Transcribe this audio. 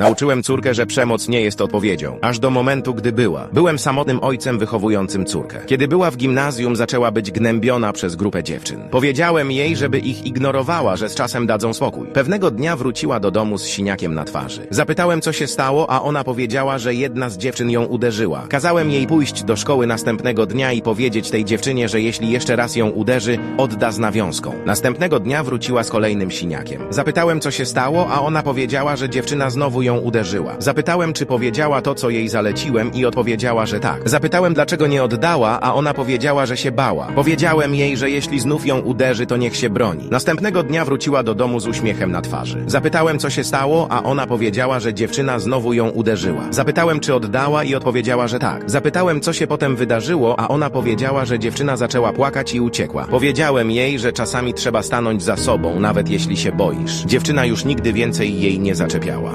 Nauczyłem córkę, że przemoc nie jest odpowiedzią. Aż do momentu, gdy była. Byłem samotnym ojcem wychowującym córkę. Kiedy była w gimnazjum, zaczęła być gnębiona przez grupę dziewczyn. Powiedziałem jej, żeby ich ignorowała, że z czasem dadzą spokój. Pewnego dnia wróciła do domu z siniakiem na twarzy. Zapytałem, co się stało, a ona powiedziała, że jedna z dziewczyn ją uderzyła. Kazałem jej pójść do szkoły następnego dnia i powiedzieć tej dziewczynie, że jeśli jeszcze raz ją uderzy, odda z nawiązką. Następnego dnia wróciła z kolejnym siniakiem. Zapytałem, co się stało, a ona powiedziała, że dziewczyna znowu ją uderzyła. Zapytałem, czy powiedziała to, co jej zaleciłem i odpowiedziała, że tak. Zapytałem, dlaczego nie oddała, a ona powiedziała, że się bała. Powiedziałem jej, że jeśli znów ją uderzy, to niech się broni. Następnego dnia wróciła do domu z uśmiechem na twarzy. Zapytałem, co się stało, a ona powiedziała, że dziewczyna znowu ją uderzyła. Zapytałem, czy oddała i odpowiedziała, że tak. Zapytałem, co się potem wydarzyło, a ona powiedziała, że dziewczyna zaczęła płakać i uciekła. Powiedziałem jej, że czasami trzeba stanąć za sobą, nawet jeśli się boisz. Dziewczyna już nigdy więcej jej nie zaczepiała.